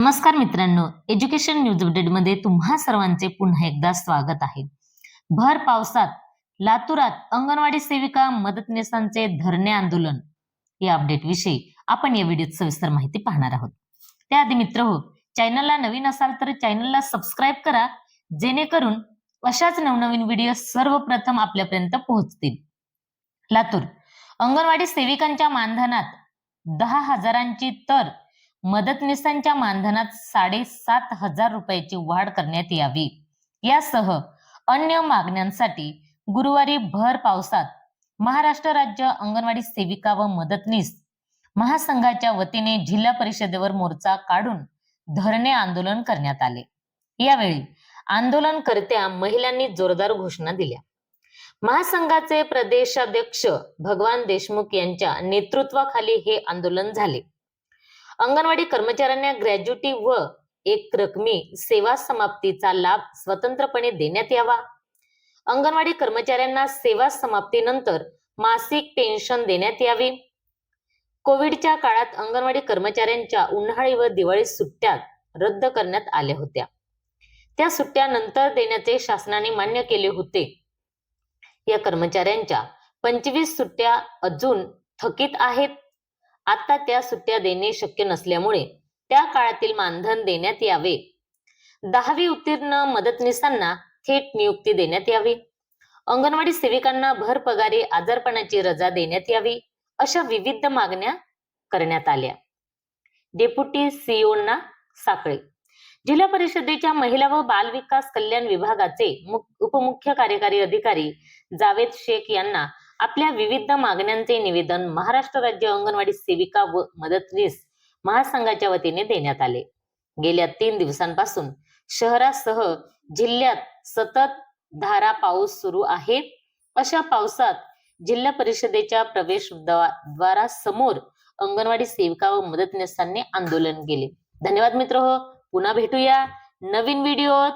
नमस्कार मित्रांनो education news अपडेटमध्ये तुम्हा सर्वांचे पुन्हा एकदा स्वागत आहे. भर पावसात लातूरात अंगणवाडी सेविका मदतनीसांचे धरणे आंदोलन. या अपडेट विषयी आपण या व्हिडिओत सविस्तर माहिती पाहणार आहोत. त्याआधी मित्र हो चॅनलला नवीन असाल तर चॅनलला सबस्क्राईब करा जेणेकरून अशाच नवनवीन व्हिडिओ सर्वप्रथम आपल्यापर्यंत पोहोचतील. लातूर अंगणवाडी सेविकांच्या मानधनात दहा हजारांची तर मदतनीसांच्या मानधनात साडेसात हजार रुपयाची वाढ करण्यात यावी. यासह अन्य मागण्यांसाठी गुरुवारी भर पावसात महाराष्ट्र राज्य अंगणवाडी सेविका व मदतनीस महासंघाच्या वतीने जिल्हा परिषदेवर मोर्चा काढून धरणे आंदोलन करण्यात आले. यावेळी आंदोलनकर्त्या महिलांनी जोरदार घोषणा दिल्या. महासंघाचे प्रदेशाध्यक्ष भगवान देशमुख यांच्या नेतृत्वाखाली हे आंदोलन झाले. अंगणवाडी कर्मचाऱ्यांना ग्रॅज्युटी व एक रकमी सेवा समाप्तीचा लाभ स्वतंत्रपणे देण्यात यावा. अंगणवाडी कर्मचाऱ्यांना सेवा समाप्तीनंतर मासिक पेन्शन देण्यात यावी. कोविडच्या काळात अंगणवाडी कर्मचाऱ्यांच्या उन्हाळी व दिवाळी सुट्ट्या रद्द करण्यात आल्या होत्या. त्या सुट्ट्या नंतर देण्याचे शासनाने मान्य केले होते. या कर्मचाऱ्यांच्या पंचवीस सुट्ट्या अजून थकीत आहेत. आता त्या सुट्ट्या देणे शक्य नसल्यामुळे त्या काळातील मानधन देण्यात यावे. दहावी उत्तीर्ण मदतनीसांना थेट नियुक्ती देण्यात यावी. अंगणवाडी सेविकांना भर पगारी आजारपणाची रजा देण्यात यावी अशा विविध मागण्या करण्यात आल्या. डेप्युटी सीओना साखळे. जिल्हा परिषदेच्या महिला व बाल विकास कल्याण विभागाचे उपमुख्य कार्यकारी अधिकारी जावेद शेख यांना आपल्या विविध मागण्यांचे निवेदन महाराष्ट्र राज्य अंगणवाडी सेविका व मदतनीस महासंघाच्या वतीने देण्यात आले. गेल्या तीन दिवसांपासून शहरासह जिल्ह्यात सतत धारा पाऊस सुरू आहे. अशा पावसात जिल्हा परिषदेच्या प्रवेश द्वारासमोर अंगणवाडी सेविका व मदतनीसांनी आंदोलन केले. धन्यवाद मित्र हो. पुन्हा भेटूया. नवीन व्हिडिओत.